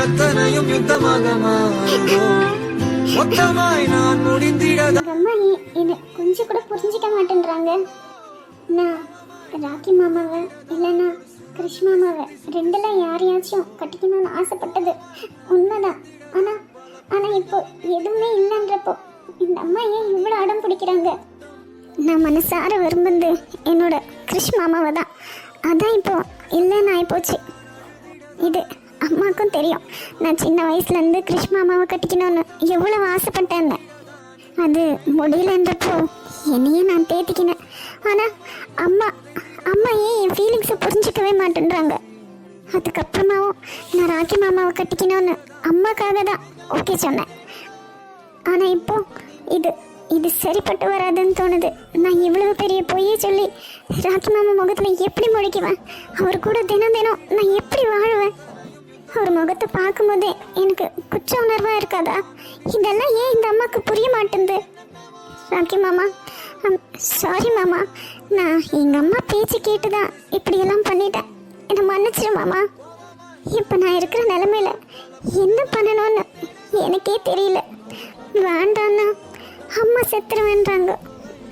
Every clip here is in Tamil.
அத்தனையும் யுத்தமாக மாறும். மொத்தமாய் நான் முடிந்திடதான். அம்மா கொஞ்சம் கூட புரிஞ்சிக்க மாட்டேன்றாங்க. நான் ராக்கி மாமாவை இல்லைன்னா கிருஷ் மாமாவை ரெண்டுல யாரையாச்சும் கட்டிக்கணும்னு ஆசைப்பட்டது உண்மைதான். ஆனால் ஆனால் இப்போ எதுவுமே இல்லைன்றப்போ இந்த அம்மா ஏன் இவ்வளோ அடம் பிடிக்கிறாங்க? நான் மனசார விரும்புந்து என்னோட கிருஷ் மாமாவை தான். அதான் இப்போ இல்லைன்னு ஆகிப்போச்சு இது அம்மாவுக்கும் தெரியும். நான் சின்ன வயசுலேருந்து கிருஷ்ணா மாமாவை கட்டிக்கணும்னு எவ்வளோ ஆசைப்பட்டேன். அது முடியலன்றப்போ என்னையே நான் தேத்திக்கினேன். ஆனால் அம்மா அம்மா ஏன் என் ஃபீலிங்ஸை புரிஞ்சிக்கவே மாட்டேன்றாங்க. அதுக்கப்புறமாவும் நான் ராக்கி மாமாவை கட்டிக்கணும்னு அம்மாக்காக தான் ஓகே சொன்னேன். ஆனால் இப்போ இது இது சரிப்பட்டு வராதுன்னு தோணுது. நான் இவ்வளவு பெரிய பொய்யை சொல்லி ராக்கி மாமா முகத்தில் எப்படி முழிக்குவேன் அவர் கூட தினம் தினம் நான் எப்படி வாழுவேன்? அவர் முகத்தை பார்க்கும்போதே எனக்கு குற்ற உணர்வாக இருக்காதா? இதெல்லாம் ஏன் இந்த அம்மாவுக்கு புரிய மாட்டேங்குது? ராக்கி மாமா சாரி மாமா. நான் எங்கள் அம்மா பேச்சு கேட்டு தான் இப்படியெல்லாம் பண்ணிட்டேன். என்னை மன்னிச்சிரு மாமா. இப்போ நான் இருக்கிற நிலமையில என்ன பண்ணணும்னு எனக்கே தெரியல. வேண்டான்னா அம்மா செத்துருவேன்றாங்க.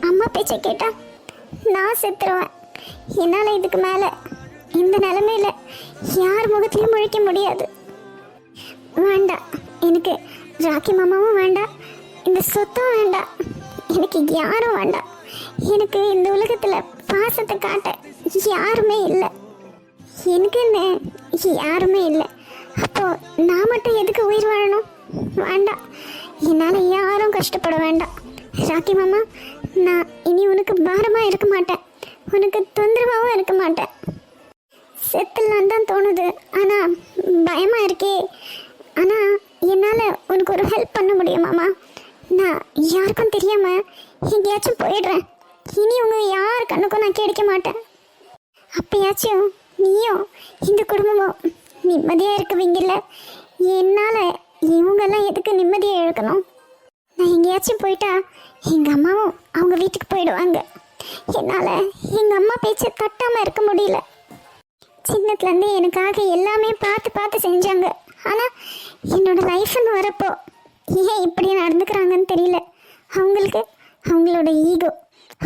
அம்மா பேச்சை கேட்டால் நான் செத்துருவேன். என்னால் இதுக்கு மேலே இந்த நிலமையில யார் முகத்திலும் முழிக்க முடியாது. வேண்டாம் எனக்கு ராக்கி மாமாவும் வேண்டாம் இந்த சொத்தும் வேண்டாம் எனக்கு யாரும் வேண்டாம் எனக்கு இந்த உலகத்தில் பாசத்தை காட்ட யாருமே இல்லை. எனக்குன்னு யாருமே இல்லை. அப்போது நான் மட்டும் எதுக்கு உயிர் வாழணும்? வேண்டாம் என்னால் யாரும் கஷ்டப்பட வேண்டாம். ராக்கி மாமா நான் இனி உனக்கு பாரமாக இருக்க மாட்டேன். உனக்கு தொந்தரவாகவும் இருக்க மாட்டேன். செத்துலான்னு தான் தோணுது. ஆனால் பயமாக இருக்கே. ஆனால் என்னால் உனக்கு ஒரு ஹெல்ப் பண்ண முடியுமாமா நான் யாருக்கும் தெரியாமல் எங்கேயாச்சும் போயிடுறேன். இனி உங்கள் யார் கண்ணுக்கும் நான் கிடைக்க மாட்டேன். அப்பயாச்சும் நீயும் இந்த குடும்பமும் நிம்மதியாக இருக்குவீங்கல்ல? என்னால் இவங்கெல்லாம் எதுக்கு நிம்மதியாக இழக்கணும் நான் எங்கேயாச்சும் போயிட்டா எங்கள் அம்மாவும் அவங்க வீட்டுக்கு போயிடுவாங்க. என்னால் எங்கள் அம்மா பேச்சை தட்டாமல் இருக்க முடியல. சின்னத்துலேருந்து எனக்காக எல்லாமே பார்த்து பார்த்து செஞ்சாங்க. ஆனால் என்னோட லைஃப்னு வரப்போ ஏன் இப்படி நடந்துக்கிறாங்கன்னு தெரியல. அவங்களுக்கு அவங்களோட ஈகோ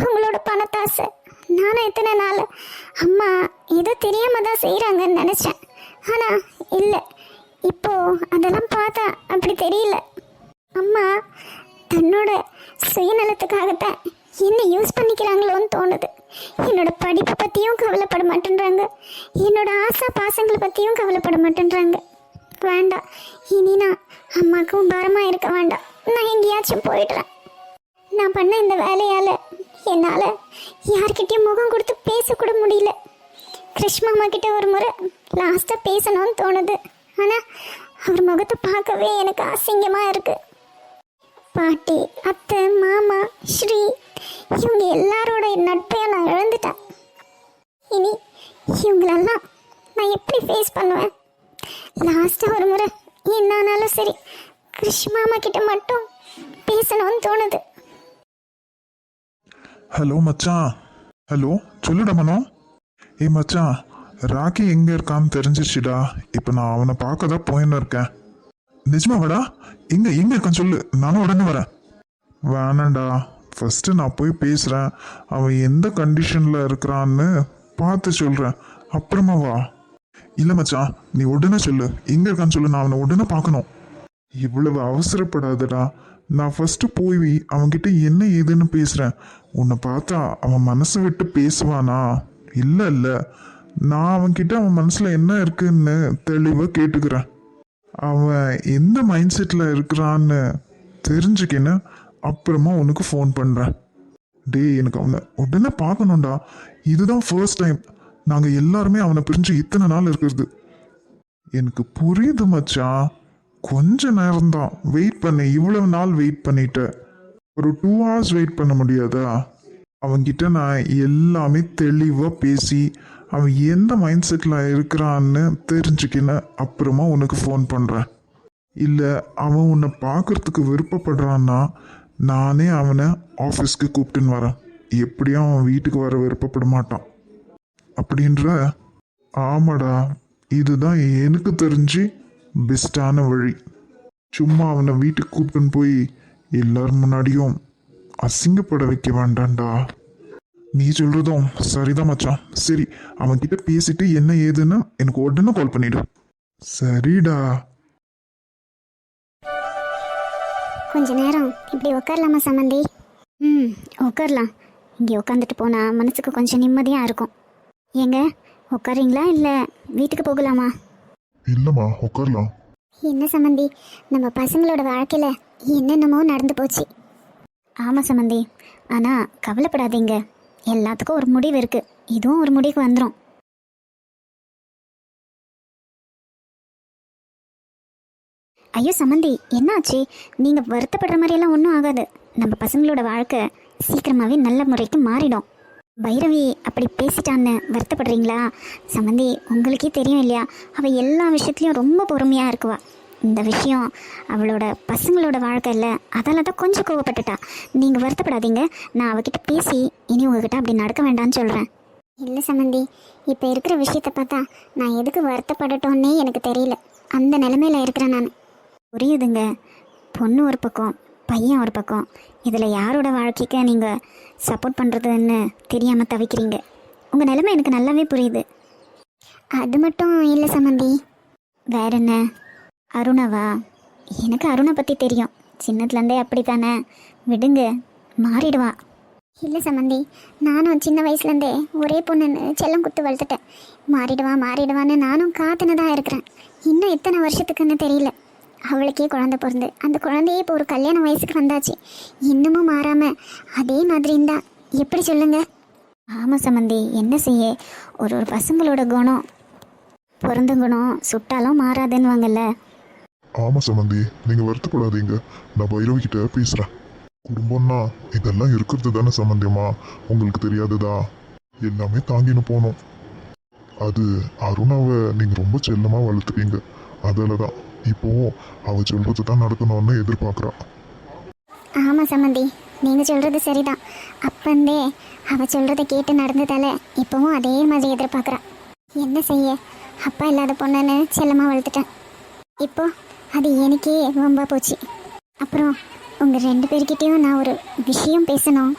அவங்களோட பணத்தாசை. நானும் எத்தனை நாள் அம்மா ஏதோ தெரியாம தான் செய்கிறாங்கன்னு நினச்சேன். ஆனால் இல்லை. இப்போது அதெல்லாம் பார்த்தா அப்படி தெரியல. அம்மா தன்னோட சுயநலத்துக்காகத்தான் என்ன யூஸ் பண்ணிக்கிறாங்களோன்னு தோணுது. என்னோட படிப்பை பற்றியும் கவலைப்பட மாட்டேன்றாங்க. என்னோட ஆசா பாசங்களை பற்றியும் கவலைப்பட மாட்டேன்றாங்க. வேண்டாம் இனி நான் அம்மாவுக்கும் பாரமாக இருக்க வேண்டாம். நான் எங்கேயாச்சும் போயிடுறேன் நான் பண்ண இந்த வேலையால் என்னால் யார்கிட்டயும் முகம் கொடுத்து பேசக்கூட முடியல. கிருஷ் மாமா கிட்ட ஒரு முறை லாஸ்ட்டாக பேசணும்னு தோணுது. ஆனால் அவர் முகத்தை பார்க்கவே எனக்கு அசிங்கமாக இருக்குது பாட்டி அத்தை மாமா ஸ்ரீ இவங்க எல்லாரோட நட்பையும் நான் இழந்துட்டேன். இனி இவங்களெல்லாம் நான் எப்படி ஃபேஸ் பண்ணுவேன்? லாஸ்ட்டாக ஒரு முறை என்னானாலும் சரி கிருஷ் மாமா கிட்ட மட்டும் பேசணும்னு தோணுது. ஹலோ மச்சான். ஹலோ சொல்லுடா மனோ. ஏ மச்சான் ராக்கி எங்கே இருக்கான்னு தெரிஞ்சிருச்சுடா. இப்போ நான் அவனை பார்க்க தான் போயின்னு இருக்கேன். நிஜமாவாடா எங்கே எங்கே இருக்கான்னு சொல்லு. நானும் உடனே வரேன். வேணாண்டா. ஃபஸ்ட்டு நான் போய் பேசுகிறேன் அவன் எந்த கண்டிஷனில் இருக்கிறான்னு பார்த்து சொல்கிறேன் அப்புறமா வா. இல்லை மச்சான் நீ உடனே சொல்லு. எங்கே இருக்கான்னு சொல்லு. நான் அவனை உடனே பார்க்கணும். இவ்வளவு அவசரப்படாதடா. நான் ஃபஸ்ட்டு போய் அவன்கிட்ட என்ன ஏதுன்னு பேசுகிறேன் உன்னை பார்த்தா அவன் மனசை விட்டு பேசுவானா? இல்லை இல்லை. நான் அவன்கிட்ட அவன் மனசில் என்ன இருக்குன்னு தெளிவாக கேட்டுக்கிறேன். அவன் எந்த மைண்ட் செட்டில் இருக்கிறான்னு தெரிஞ்சுக்கின்னு அப்புறமா உனக்கு ஃபோன் பண்ணுறேன் டேய் எனக்கு அவனை உடனே பார்க்கணும்டா. இதுதான் ஃபர்ஸ்ட் டைம் நாங்கள் எல்லாருமே அவனை பிரிஞ்சு இத்தனை நாள் இருக்கிறது. எனக்கு புரியுது மச்சான் கொஞ்ச நேரம்தான். வெயிட் பண்ண. இவ்வளவு நாள் வெயிட் பண்ணிட்டு. ஒரு டூ ஹவர்ஸ் வெயிட் பண்ண முடியாதா? அவன்கிட்ட நான் எல்லாமே தெளிவாக பேசி அவன் எந்த மைண்ட் செட்டில் இருக்கிறான்னு தெரிஞ்சுக்கின அப்புறமா உனக்கு ஃபோன் பண்ணுறேன் இல்லை அவன் உன்னை பார்க்கறதுக்கு விருப்பப்படுறான்னா நானே அவனை ஆஃபீஸ்க்கு கூப்பிட்டுன்னு வரேன். எப்படியும் அவன் வீட்டுக்கு வர விருப்பப்பட மாட்டான். அப்படின்ற ஆமாடா இதுதான் எனக்கு தெரிஞ்சு பெஸ்டான வழி. சும்மா அவனை வீட்டுக்கு கூப்பிட்டுன்னு போய் எல்லார் முன்னாடியும் அசிங்கப்பட வைக்க வேண்டாம்டா. நீ சொல்றதும் சரிதான் மச்சான். சரி அவன்கிட்ட பேசிட்டு என்ன ஏதுன்னு எனக்கு உடனே கால் பண்ணிடு. சரிடா. கொஞ்ச நேரம் இப்படி உட்காரலாமா சம்மந்தி ம் உட்காரலாம் இங்கே உட்காந்துட்டு போனால் மனசுக்கு கொஞ்சம் நிம்மதியாக இருக்கும். ஏங்க உட்காரீங்களா இல்லை வீட்டுக்கு போகலாமா? இல்லம்மா உட்காரலாம் என்ன சம்மந்தி நம்ம பசங்களோட வாழ்க்கையில் என்னென்னமோ நடந்து போச்சு. ஆமாம் சம்மந்தி ஆனால் கவலைப்படாதீங்க. எல்லாத்துக்கும் ஒரு முடிவு இருக்குது இதுவும் ஒரு முடிவுக்கு வந்துடும் ஐயோ சமந்தி என்னாச்சு? நீங்கள் வருத்தப்படுற மாதிரியெல்லாம் ஒன்றும் ஆகாது. நம்ம பசங்களோட வாழ்க்கை சீக்கிரமாகவே நல்ல முறைக்கு மாறிடும். பைரவி அப்படி பேசிட்டான்னு வருத்தப்படுறீங்களா? சமந்தி உங்களுக்கே தெரியும் இல்லையா? அவள் எல்லா விஷயத்துலையும் ரொம்ப பொறுமையாக இருக்குவா. இந்த விஷயம் அவளோட பசங்களோட வாழ்க்கை இல்லை அதால தான் கொஞ்சம் கோவப்பட்டுட்டா. நீங்கள் வருத்தப்படாதீங்க. நான் அவகிட்ட பேசி இனி உங்ககிட்ட அப்படி நடக்க வேண்டாம்னு சொல்கிறேன் இல்லை சம்மந்தி இப்போ இருக்கிற விஷயத்தை பார்த்தா நான் எதுக்கு வருத்தப்படட்டோன்னே எனக்கு தெரியல. அந்த நிலமையில் இருக்கிறேன் நான். புரியுதுங்க. பொண்ணு ஒரு பக்கம் பையன் ஒரு பக்கம். இதில் யாரோட வாழ்க்கைக்கு நீங்கள் சப்போர்ட் பண்ணுறதுன்னு தெரியாமல் தவிக்கிறீங்க. உங்கள் நிலைமை எனக்கு நல்லாவே புரியுது. அது மட்டும் இல்லை சம்மந்தி வேற என்ன? அருணாவா? எனக்கு அருணை பற்றி தெரியும். சின்னதுலேருந்தே அப்படி தானே விடுங்க மாறிடுவா. இல்லை சம்மந்தி நானும் சின்ன வயசுலேருந்தே ஒரே பொண்ணுன்னு செல்லம் குத்து வளர்த்துட்டேன். மாறிடுவா மாறிடுவான்னு நானும் காத்துன்னு தான் இருக்கிறேன். இன்னும் எத்தனை வருஷத்துக்குன்னு தெரியல. அவளுக்கே குழந்தை பிறந்து அந்த குழந்தையே இப்போ ஒரு கல்யாண வயசுக்கு வந்தாச்சு. இன்னமும் மாறாமல் அதே மாதிரி இருந்தா எப்படி சொல்லுங்க? ஆமாம் சம்மந்தி என்ன செய்ய? ஒரு ஒரு பசங்களோட குணம். பிறந்த குணம் சுட்டாலும் மாறாதுன்னுவாங்கல்ல. ஆமாம் சமந்தி நீங்கள் வருத்தப்படாதீங்க. நான் பைரவி கிட்ட பேசுகிறேன் குடும்பம்னா இதெல்லாம் இருக்கிறது தானே சம்பந்தியமா உங்களுக்கு தெரியாதுதா? எல்லாமே தாங்கின்னு போனோம். அது அருணாவை நீங்கள் ரொம்ப செல்லமாக வளர்த்துட்டீங்க. அதில் தான் இப்போ அவள் சொல்கிறது தான் நடக்கணும்னு எதிர்பார்க்குறா. ஆமாம் சம்மந்தி நீங்கள் சொல்கிறது சரிதான். அப்பந்தே அவள் சொல்கிறத கேட்டு நடந்ததால இப்போவும் அதே மாதிரி எதிர்பார்க்குறா. என்ன செய்ய? அப்பா இல்லாத பொண்ணுன்னு செல்லமாக வளர்த்துட்டேன். இப்போ அது எனக்கே ரொம்ப போச்சு. அப்புறம் உங்கள் ரெண்டு பேர்கிட்டையும் நான் ஒரு விஷயம் பேசணும்.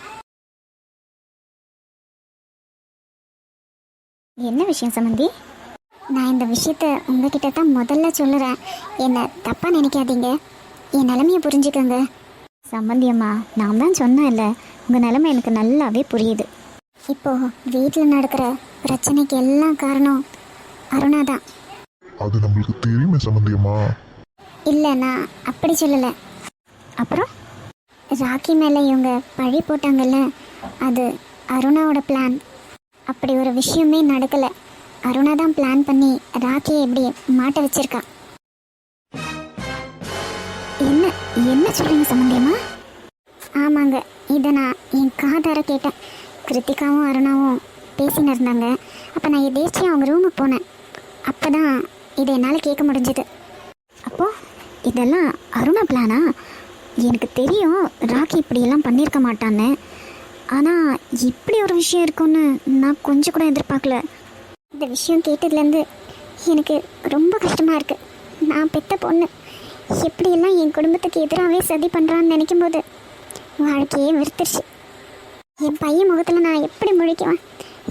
என்ன விஷயம் சம்மந்தி நான் இந்த விஷயத்த உங்ககிட்ட தான் முதல்ல சொல்லுறேன். என்னை தப்பாக நினைக்காதீங்க. என் நிலமையை புரிஞ்சுக்கோங்க. சம்மந்தியம்மா நான் தான் சொன்னேன்ல உங்கள் நிலைமை எனக்கு நல்லாவே புரியுது. இப்போது வீட்டில் நடக்கிற பிரச்சனைக்கு எல்லாம் காரணம் அருணா தான். அது நம்மளுக்கு தெரியுமே சம்பந்தியமா இல்லை நான் அப்படி சொல்லலை. அப்புறம்? ராக்கி மேலே இவங்க பழி போட்டாங்கல்ல அது அருணாவோட பிளான் அப்படி ஒரு விஷயமே நடக்கலை. அருணா தான் பிளான் பண்ணி ராக்கியை இப்படி மாட்ட வச்சிருக்கா. என்ன என்ன சொல்கிறீங்க சம்பந்தியமா ஆமாங்க இதை நான் என் காதார கேட்டேன். கிருத்திகாவும் அருணாவும் பேசின்னு இருந்தாங்க. அப்போ நான் எதேச்சியும் அவங்க ரூமுக்கு போனேன். அப்போ தான் இதை என்னால் கேட்க முடிஞ்சது. அப்போது இதெல்லாம் அருணா பிளானா? எனக்கு தெரியும் ராக்கி இப்படியெல்லாம் பண்ணியிருக்க மாட்டான்னு. ஆனால் இப்படி ஒரு விஷயம் இருக்கும்னு நான் கொஞ்சம் கூட எதிர்பார்க்கல. இந்த விஷயம் கேட்டதுலேருந்து எனக்கு ரொம்ப கஷ்டமாக இருக்குது நான் பெத்த பொண்ணு. எப்படியெல்லாம் என் குடும்பத்துக்கு எதிராகவே சதி பண்ணுறான்னு நினைக்கும் போது வாழ்க்கையே வெறுத்துருச்சு. என் பையன் முகத்தில் நான் எப்படி முழிக்குவேன்?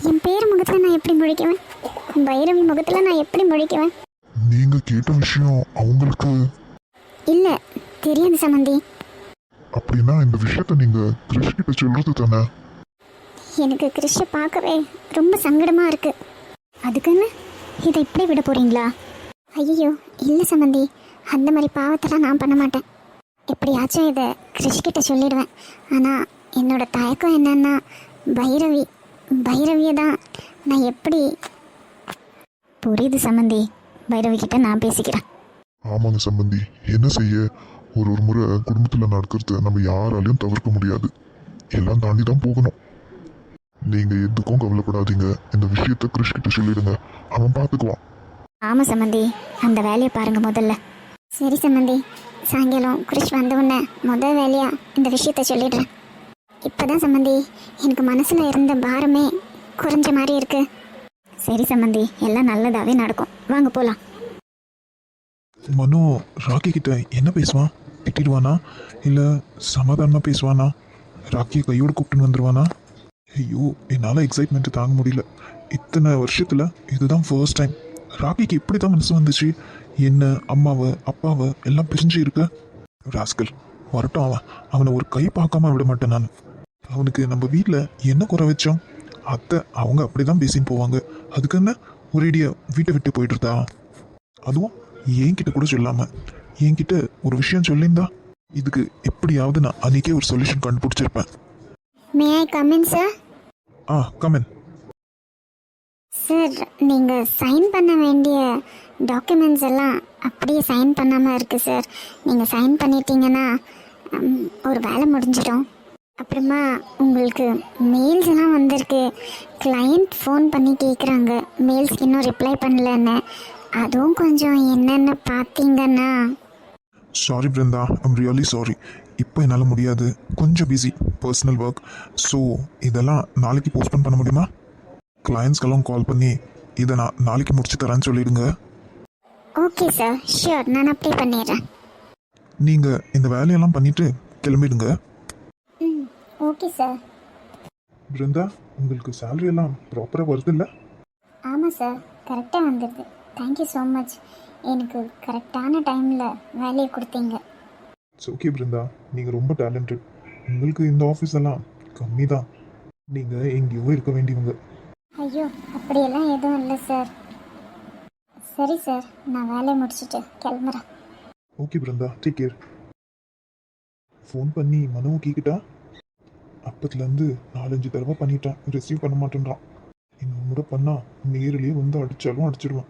என் பேர் முகத்தில் நான் எப்படி முழிக்குவேன்? பைரவி முகத்தில் நான் எப்படி முழிக்குவேன்? நீங்கள் கேட்ட விஷயம் அவங்களுக்கு இல்லை தெரியாது சம்மந்தி அப்படின்னா இந்த விஷயத்த நீங்க கிருஷ் கிட்ட சொல்றது தானே? எனக்கு கிறிஷை பார்க்கவே ரொம்ப சங்கடமாக இருக்கு. அதுக்குன்னு இதை இப்படி விட போறீங்களா? ஐயோ இல்லை சம்மந்தி அந்த மாதிரி பாவத்தெல்லாம் நான் பண்ண மாட்டேன். எப்படியாச்சும் இதை கிறிஷ் கிட்ட சொல்லிடுவேன். ஆனால் என்னோட தயக்கம் என்னன்னா பைரவி பைரவியை தான் நான் எப்படி புரியுது சம்மந்தி பைரவி கிட்ட நான் பேசிக்கிறேன். ஆமாங்க சம்பந்தி. என்ன செய்ய? ஒரு ஒரு முறை குடும்பத்தில் நடக்கிறது நம்ம யாராலையும் தவிர்க்க முடியாது. எல்லாம் தாண்டி தான் போகணும். நீங்க எதுக்கும் கவலைப்படாதீங்க. இந்த விஷயத்த கிருஷ் கிட்ட சொல்லிடுங்க. அவன் பார்த்துக்குவான் ஆமாம் சம்மந்தி அந்த வேலையை பாருங்க முதல்ல. சரி சம்மந்தி சாயங்காலம் கிருஷ் வந்த உடனே முதல் வேலையா இந்த விஷயத்த சொல்லிடுறேன். இப்போதான் சம்மந்தி எனக்கு மனசில் இருந்த பாரமே குறைஞ்ச மாதிரி இருக்கு. சரி சம்மந்தி எல்லாம் நல்லதாகவே நடக்கும். வாங்க போகலாம் மனு ராக்கி கிட்ட என்ன பேசுவான் திட்டிடுவானா இல்லை சமாதானமாக பேசுவானா ராக்கியை கையோடு கூப்பிட்டுன்னு வந்துடுவானா ஐயோ என்னால் எக்ஸைட்மெண்ட்டு தாங்க முடியல இத்தனை வருஷத்தில் இதுதான் ஃபர்ஸ்ட் டைம் ராக்கிக்கு இப்படி தான் மனசு வந்துச்சு என்ன அம்மாவை அப்பாவை எல்லாம் பிரிஞ்சு இருக்க ராஸ்கல் வரட்டும் அவன் அவனை ஒரு கை பார்க்காம விட மாட்டேன் நான் அவனுக்கு நம்ம வீட்டில் என்ன குறை வச்சோம் அத்தை அவங்க அப்படி தான் பேசின்னு போவாங்க அதுக்கு என்ன ஒரேடியாக வீட்டை விட்டு போயிட்டுருதா அதுவும் என்கிட்ட கூட சொல்லாம என்கிட்ட ஒரு விஷயம் சொல்லியிருந்தா இதுக்கு எப்படியாவது நான் அன்னைக்கே ஒரு solution கண்டுபிடிச்சிருப்பேன். May I come in sir ah come in sir நீங்கள் சைன் பண்ண வேண்டிய டாக்குமெண்ட்ஸ் எல்லாம் அப்படியே சைன் பண்ணாமல் இருக்குது சார் நீங்கள் சைன் பண்ணிட்டீங்கன்னா ஒரு வேலை முடிஞ்சிடும். அப்புறமா உங்களுக்கு மெயில்ஸ் எல்லாம் வந்திருக்கு. கிளையண்ட் ஃபோன் பண்ணி கேட்குறாங்க மெயில்ஸ்க்கு இன்னும் ரிப்ளை பண்ணலன்னு. அதுவும் கொஞ்சம் என்னென்னு பார்த்தீங்கன்னா? Sorry Brinda. I'm really sorry இப்போ என்னால் முடியாது. கொஞ்சம் பிஸி பர்சனல் ஒர்க் ஸோ இதெல்லாம் நாளைக்கு போஸ்ட்போன் பண்ண முடியுமா? கிளையண்ட்ஸ்க்கெல்லாம் கால் பண்ணி இதை நான் நாளைக்கு முடிச்சு தரேன்னு சொல்லிடுங்க. ஓகே சார் ஷியோர் நான் அப்ளை பண்ணிடுறேன். நீங்கள் இந்த வேலையெல்லாம் பண்ணிட்டு கிளம்பிடுங்க. ம். ஓகே சார் பிருந்தா உங்களுக்கு salary எல்லாம் ப்ராப்பராக வருது இல்லை? ஆமாம் சார் கரெக்டாக வந்துடுது தேங்க்யூ ஸோ மச் எனக்கு கரெக்டான டைமில் வேலையை கொடுத்தீங்க. It's okay Brinda. நீங்கள் ரொம்ப டேலண்டட் உங்களுக்கு இந்த ஆஃபீஸ் எல்லாம் கம்மி தான் நீங்கள் எங்கேயோ இருக்க வேண்டியவங்க. ஐயோ அப்படியெல்லாம் எதுவும் இல்லை சார் சரி சார் நான் வேலையை முடிச்சுட்டு கிளம்புறேன். Okay Brinda. Take care phone பண்ணி மனோவை கேக்கிட்டா அப்பத்துலேருந்து நாலஞ்சு தடவை பண்ணிட்டேன். ரிசீவ் பண்ண மாட்டேன்றான். இன்னொரு முறை பண்ணால் நேரிலேயே வந்து அடித்தாலும் அடிச்சிடுவேன்